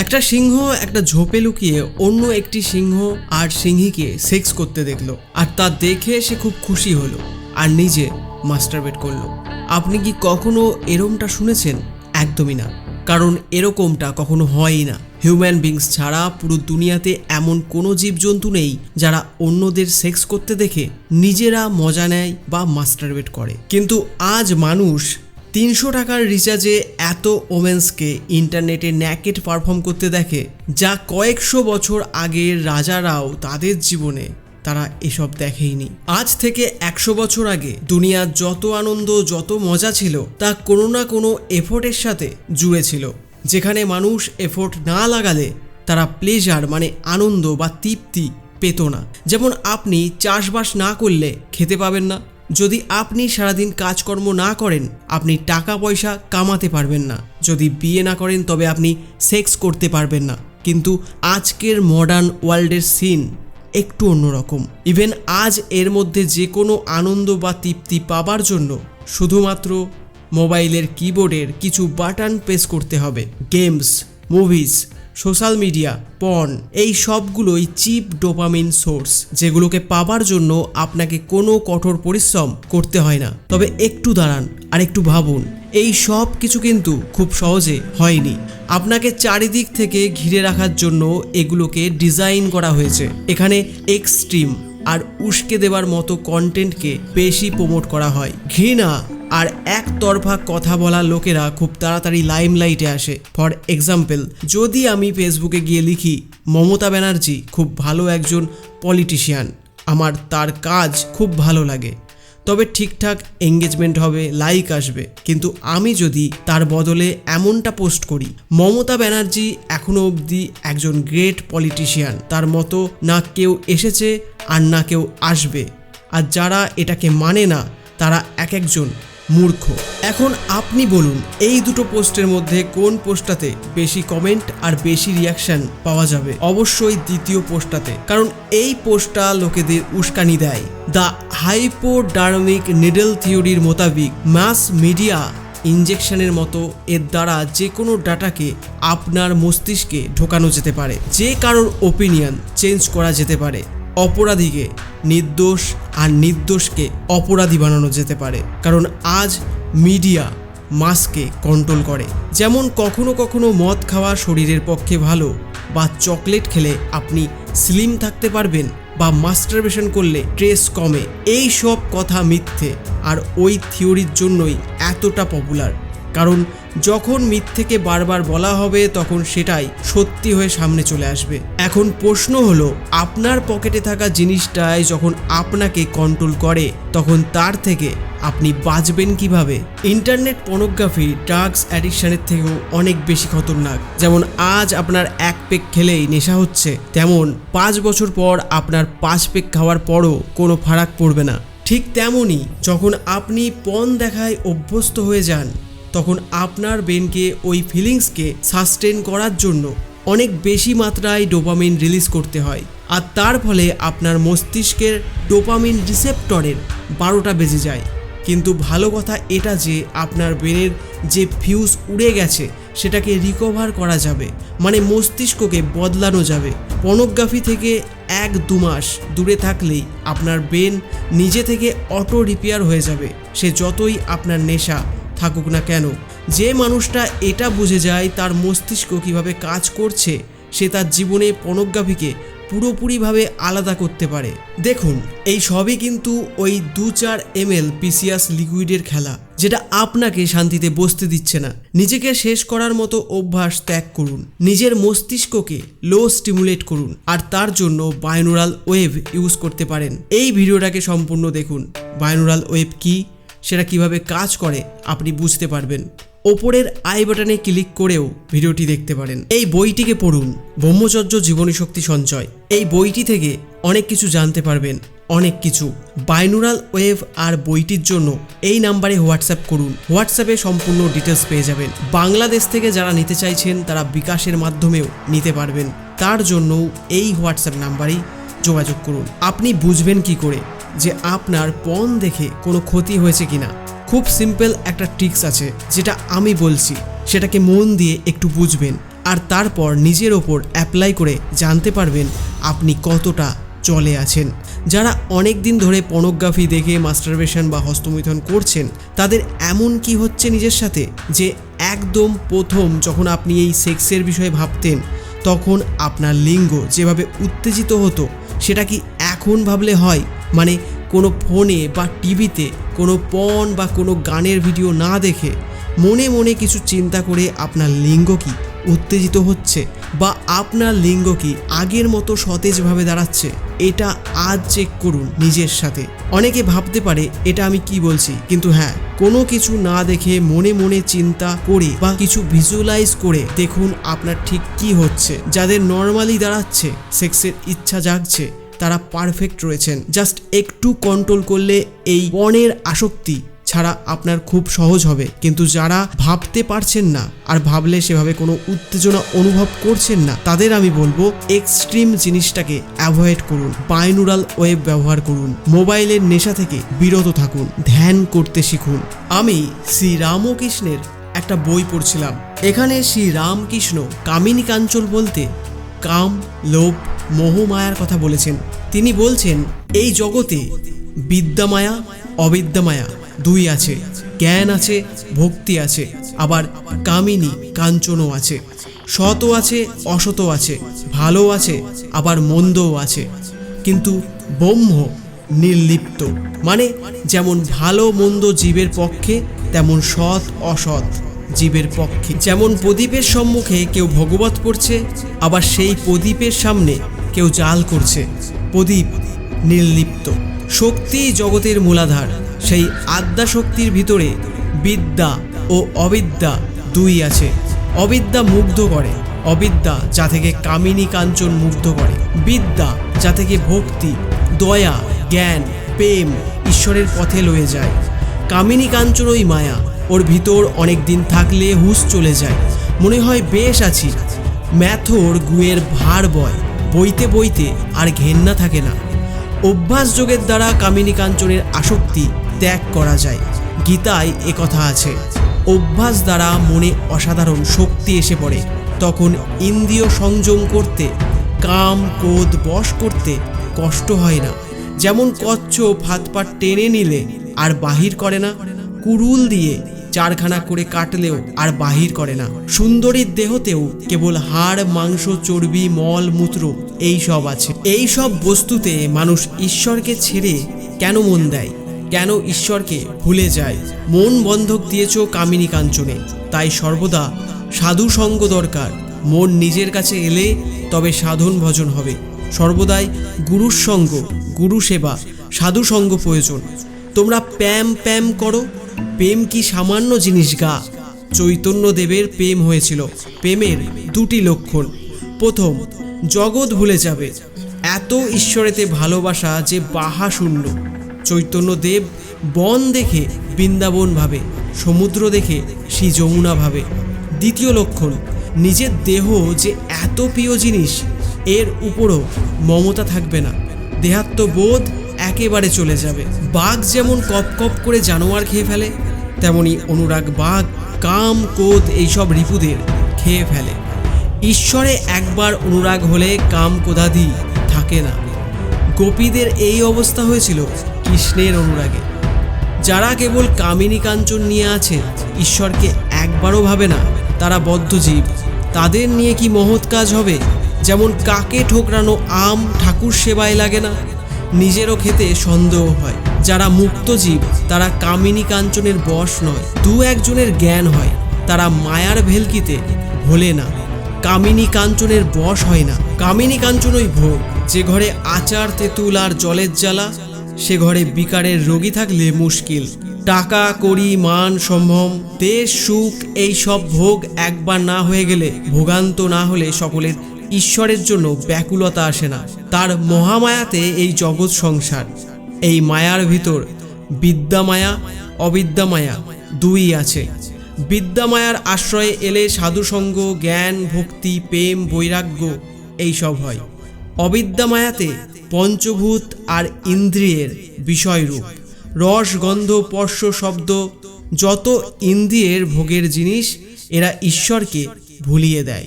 একটা সিংহ একটা ঝোপে লুকিয়ে অন্য একটি সিংহ আর সিংহীকে সেক্স করতে দেখল। আর তা দেখে সে খুব খুশি হলো আর নিজে মাস্টারবেট করল। আপনি কি কখনো এরমটা শুনেছেন? একদমই না। কারণ এরকমটা কখনো হয়ই না। হিউম্যান বিংস ছাড়া পুরো দুনিয়াতে এমন কোনো জীবজন্তু নেই যারা অন্যদের সেক্স করতে দেখে নিজেরা মজা নেয় বা মাস্টারবেট করে। কিন্তু আজ মানুষ তিনশো টাকার রিচার্জে এত ওমেন্সকে ইন্টারনেটে ন্যাকেট পারফর্ম করতে দেখে, যা কয়েকশো বছর আগের রাজারাও তাদের জীবনে তারা এসব দেখেইনি। আজ থেকে একশো বছর আগে দুনিয়ার যত আনন্দ, যত মজা ছিল, তা কোনো না কোনো এফোর্টের সাথে জুড়ে ছিল যেখানে মানুষ এফোর্ট না লাগালে তারা প্লেজার মানে আনন্দ বা তৃপ্তি পেত না। যেমন আপনি চাষবাস না করলে খেতে পাবেন না। যদি আপনি সারাদিন কাজকর্ম না করেন, আপনি টাকা পয়সা কামাতে পারবেন না। যদি বিয়ে না করেন, তবে আপনি সেক্স করতে পারবেন না। কিন্তু আজকের মডার্ন ওয়ার্ল্ডের সিন একটু অন্যরকম। ইভেন আজ এর মধ্যে যে কোনো আনন্দ বা তৃপ্তি পাবার জন্য শুধুমাত্র মোবাইলের কিবোর্ডের কিছু বাটন প্রেস করতে হবে। গেমস মুভিজ সোশ্যাল মিডিয়া পন এই সবগুলোই চিপ ডোপামিন সোর্স, যেগুলোকে পাবার জন্য আপনাকে কোনো কঠোর পরিশ্রম করতে হয় না। তবে একটু দাঁড়ান আর একটু ভাবুন, এই সব কিছু কিন্তু খুব সহজে হয়নি। আপনাকে চারিদিক থেকে ঘিরে রাখার জন্য এগুলোকে ডিজাইন করা হয়েছে। এখানে এক্সট্রিম আর উস্কে দেবার মতো কন্টেন্টকে বেশি প্রমোট করা হয়। ঘৃণা আর একতরফা কথা বলা লোকেরা খুব তাড়াতাড়ি লাইমলাইটে আসে। ফর এক্সাম্পল যদি আমি ফেসবুকে গিয়ে লিখি, মমতা ব্যানার্জি খুব ভালো একজন পলিটিশিয়ান আমার তার কাজ খুব ভালো লাগে। তবে ঠিকঠাক এঙ্গেজমেন্ট হবে লাইক আসবে। কিন্তু আমি যদি তার বদলে এমনটা পোস্ট করি, মমতা ব্যানার্জি এখনও অবধি একজন গ্রেট পলিটিশিয়ান তার মতো না কেউ এসেছে আর না কেউ আসবে। আর যারা এটাকে মানে না, তারা এক একজন মূর্খ। এখন আপনি বলুন, এই দুটো পোস্টের মধ্যে কোন পোস্টটাতে বেশি কমেন্ট আর বেশি রিয়াকশন পাওয়া যাবে? অবশ্যই দ্বিতীয় পোস্টটাতে, কারণ এই পোস্টটা লোকেদের উস্কানি দেয়। দ্য হাইপোডার্মিক নিডল থিওরির মোতাবিক মাস মিডিয়া ইনজেকশনের মতো এর দ্বারা যে কোনো ডাটাকে আপনার মস্তিষ্কে ঢোকানো যেতে পারে। যে কারোর ওপিনিয়ন চেঞ্জ করা যেতে পারে। অপরাধীকে নির্দোষ আর নির্দোষকে অপরাধী বানানো যেতে পারে। কারণ আজ মিডিয়া মাসকে কন্ট্রোল করে। যেমন কখনো কখনো মদ খাওয়া শরীরের পক্ষে ভালো বা চকলেট খেলে আপনি স্লিম থাকতে পারবেন বা মাস্টারবেশন করলে স্ট্রেস কমে। এই সব কথা মিথ্যে আর ওই থিওরির জন্যই এতটা পপুলার কারণ যখন মিথ্যেকে বারবার বলা হবে, তখন সেটাই সত্যি হয়ে সামনে চলে আসবে। এখন প্রশ্ন হলো, আপনার পকেটে থাকা জিনিসটাই যখন আপনাকে কন্ট্রোল করে, তখন তার থেকে আপনি বাঁচবেন কীভাবে? ইন্টারনেট পনোগ্রাফি ড্রাগস অ্যাডিকশানের থেকেও অনেক বেশি খতরনাক। যেমন আজ আপনার এক পেক খেলেই নেশা হচ্ছে, তেমন পাঁচ বছর পর আপনার পাঁচ পেক খাওয়ার পরও কোনো ফারাক পড়বে না। ঠিক তেমনই যখন আপনি পণ দেখায় অভ্যস্ত হয়ে যান তখন আপনার ব্রেনকে ওই ফিলিংসকে সাস্টেন করার জন্য অনেক বেশি মাত্রায় ডোপামিন রিলিজ করতে হয়। আর তার ফলে আপনার মস্তিষ্কের ডোপামিন রিসেপ্টরের বারোটা বেজে যায়। কিন্তু ভালো কথা এটা যে আপনার ব্রেনের যে ফিউজ উড়ে গেছে, সেটাকে রিকভার করা যাবে। মানে মস্তিষ্ককে বদলানো যাবে। পনোগ্রাফি থেকে এক দু মাস দূরে থাকলেই আপনার ব্রেন নিজে থেকে অটো রিপেয়ার হয়ে যাবে। সে যতই আপনার নেশা থাকুক না কেন, যে মানুষটা এটা বুঝে যায় তার মস্তিষ্ক কীভাবে কাজ করছে, সে তার জীবনে পনোগ্রাফিকে পুরোপুরিভাবে আলাদা করতে পারে। দেখুন, এই সবই কিন্তু ওই দু চার এম এল পিসিয়াস লিকুইডের খেলা, যেটা আপনাকে শান্তিতে বসতে দিচ্ছে না। নিজেকে শেষ করার মতো অভ্যাস ত্যাগ করুন। নিজের মস্তিষ্ককে লো স্টিমুলেট করুন, আর তার জন্য বায়োনুরাল ওয়েভ ইউজ করতে পারেন। এই ভিডিওটাকে সম্পূর্ণ দেখুন। বায়োনুরাল ওয়েভ কী? সেটা কীভাবে কাজ করে, আপনি বুঝতে পারবেন। ওপরের আই বাটনে ক্লিক করেও ভিডিওটি দেখতে পারেন। এই বইটিকে পড়ুন। ব্রহ্মচর্য জীবনী শক্তি সঞ্চয়। এই বইটি থেকে অনেক কিছু জানতে পারবেন। অনেক কিছু। বাইনুরাল ওয়েভ আর বইটির জন্য এই নাম্বারে হোয়াটসঅ্যাপ করুন। হোয়াটসঅ্যাপে সম্পূর্ণ ডিটেলস পেয়ে যাবেন। বাংলাদেশ থেকে যারা নিতে চাইছেন, তারা বিকাশের মাধ্যমেও নিতে পারবেন। তার জন্য এই হোয়াটসঅ্যাপ নাম্বারেই যোগাযোগ করুন। আপনি বুঝবেন কি করে। যে আপনার পণ দেখে কোনো ক্ষতি হয়েছে কিনা। খুব সিম্পল একটা ট্রিক্স আছে, যেটা আমি বলছি। সেটাকে মন দিয়ে একটু বুঝবেন, আর তারপর নিজের ওপর অ্যাপ্লাই করে জানতে পারবেন আপনি কতটা চলে আছেন। যারা অনেক দিন ধরে পর্নোগ্রাফি দেখে মাস্টারবেশন বা হস্তমৈথন করছেন, তাদের এমন কি হচ্ছে নিজের সাথে? যে একদম প্রথম যখন আপনি এই সেক্সের বিষয়ে ভাবতেন, তখন আপনার লিঙ্গ যেভাবে উত্তেজিত হতো, সেটা কি এখন ভাবলে হয়? মানে কোনো ফোনে বা টিভিতে, কোনো পণ বা কোনো গানের ভিডিও না দেখে মনে মনে কিছু চিন্তা করে আপনার লিঙ্গ কি উত্তেজিত হচ্ছে বা আপনার লিঙ্গ কি আগের মতো সতেজভাবে দাঁড়াচ্ছে, এটা আজ চেক করুন নিজের সাথে। অনেকে ভাবতে পারে এটা আমি কি বলছি, কিন্তু হ্যাঁ কোনো কিছু না দেখে মনে মনে চিন্তা করে বা কিছু ভিজুয়ালাইজ করে দেখুন আপনার ঠিক কি হচ্ছে, যাদের নর্মালি দাঁড়াচ্ছে সেক্সের ইচ্ছা জাগছে তারা পারফেক্ট রয়েছেন। জাস্ট একটু কন্ট্রোল করলে এই পণের আসক্তি ছাড়া আপনার খুব সহজ হবে। কিন্তু যারা ভাবতে পারছেন না আর ভাবলে সেভাবে কোনো উত্তেজনা অনুভব করছেন না, তাদের আমি বলব এক্সট্রিম জিনিসটাকে অ্যাভয়েড করুন। বাইনুরাল ওয়েব ব্যবহার করুন। মোবাইলের নেশা থেকে বিরত থাকুন। ধ্যান করতে শিখুন। আমি শ্রী রামকৃষ্ণের একটা বই পড়ছিলাম। এখানে শ্রী রামকৃষ্ণ কামিনী কাঞ্চল বলতে কাম, লোভ মোহমায়ার কথা বলেছেন। তিনি বলছেন, এই জগতে বিদ্যামায়া, অবিদ্যামায়া দুই আছে। জ্ঞান আছে, ভক্তি আছে, আবার কামিনী, কাঞ্চনও আছে। সতও আছে অসতও আছে ভালো আছে, আবার মন্দও আছে। কিন্তু ব্রহ্ম নির্লিপ্ত। মানে যেমন ভালো, মন্দ জীবের পক্ষে, তেমন সৎ, অসৎ জীবের পক্ষে। যেমন প্রদীপের সম্মুখে কেউ ভগবত করছে আবার সেই প্রদীপের সামনে কেউ জাল করছে। প্রদীপ নির্লিপ্ত। শক্তি জগতের মূলাধার। সেই আদ্যা শক্তির ভিতরে বিদ্যা ও অবিদ্যা দুই আছে। অবিদ্যা মুগ্ধ করে। অবিদ্যা যা থেকে কামিনী কাঞ্চন মুগ্ধ করে। বিদ্যা যা থেকে ভক্তি, দয়া, জ্ঞান, প্রেম ঈশ্বরের পথে লয়ে যায়। কামিনী কাঞ্চন ওই মায়া। ওর ভিতর অনেক দিন থাকলে হুঁশ চলে যায়। মনে হয় বেশ আছি। ম্যাথর গুয়ের ভার বয়। বইতে বইতে আর ঘেন্না থাকে না। অভ্যাস যোগের দ্বারা কামিনী কাঞ্চনের আসক্তি ত্যাগ করা যায়। গীতায় একথা আছে। অভ্যাস দ্বারা মনে অসাধারণ শক্তি এসে পড়ে। তখন ইন্দ্রিয় সংযম করতে, কাম, ক্রোধ বশ করতে কষ্ট হয় না। যেমন কচ্ছপ হাত পা টেনে নিলে আর বাহির করে না কুরুল দিয়ে চারখানা করে কাটলেও আর বাহির করে না। সুন্দরীর দেহতেও কেবল হাড়, মাংস, চর্বি, মল, মূত্র এই সব আছে। এই সব বস্তুতে মানুষ ঈশ্বরকে ছেড়ে কেন মন দেয়? কেন ঈশ্বরকে ভুলে যায়? মন বন্ধক দিয়েছ কামিনী কাঞ্চনে। তাই সর্বদা সাধু সঙ্গ দরকার। মন নিজের কাছে এলে তবে সাধন ভজন হবে। সর্বদাই গুরুর সঙ্গ, গুরু সেবা, সাধু সঙ্গ প্রয়োজন। তোমরা প্যাম প্যাম করো প্রেম কি সামান্য জিনিস গা? চৈতন্য দেবের প্রেম হয়েছিল। প্রেমের দুটি লক্ষণ। প্রথম, জগৎ ভুলে যাবে। এত ঈশ্বরেতে ভালোবাসা যে বাহা শূন্য। চৈতন্য দেব বন দেখে বৃন্দাবন ভাবে, সমুদ্র দেখে শ্রী যমুনা ভাবে। দ্বিতীয় লক্ষণ, নিজের দেহ যে এত প্রিয় জিনিস, এর উপরও মমতা থাকবে না। দেহাত্মবোধ একেবারে চলে যাবে। বাঘ যেমন কপ কপ করে জানোয়ার খেয়ে ফেলে, তেমনি অনুরাগ বাঘ, কাম, কোদ এইসব রিপুদের খেয়ে ফেলে। ঈশ্বরে একবার অনুরাগ হলে কাম কোদাদি থাকে না। গোপীদের এই অবস্থা হয়েছিল কৃষ্ণের অনুরাগে। যারা কেবল কামিনী কাঞ্চন নিয়ে আছে, ঈশ্বরকে একবারও ভাবে না, তারা বদ্ধজীব তাদের নিয়ে কি মহৎ কাজ হবে? যেমন কাকে ঠোকরানো আম ঠাকুর সেবায় লাগে না নিজেরও খেতে সন্দেহ হয়। যারা মুক্ত জীব, তারা কামিনী কাঞ্চনের বশ নয়, দু একজনের জ্ঞান হয়, তারা মায়ার ভেলকিতে ভোলে না। কামিনী কাঞ্চনের বশ হয় না। কামিনী কাঞ্চনই ভোগ, যে ঘরে আচার, তেঁতুল আর জলের জ্বালা, সে ঘরে বিকারের রোগী থাকলে মুশকিল। টাকা করি মান সম্ভ্রম দেশ, সুখ, এই সব ভোগ একবার না হয়ে গেলে ভোগান্ত না হলে সকলের ঈশ্বরের জন্য ব্যাকুলতা আসে না। তার মহামায়াতে এই জগৎ সংসার। এই মায়ার ভিতর বিদ্যামায়া, অবিদ্যামায়া দুই আছে। বিদ্যামায়ার আশ্রয়ে এলে সাধুসঙ্গ, জ্ঞান, ভক্তি, প্রেম, বৈরাগ্য এই সব হয়। অবিদ্যামায়াতে পঞ্চভূত আর ইন্দ্রিয়ের বিষয়রূপ রস, গন্ধ, স্পর্শ, শব্দ, যত ইন্দ্রিয়ের ভোগের জিনিস, এরা ঈশ্বরকে ভুলিয়ে দেয়।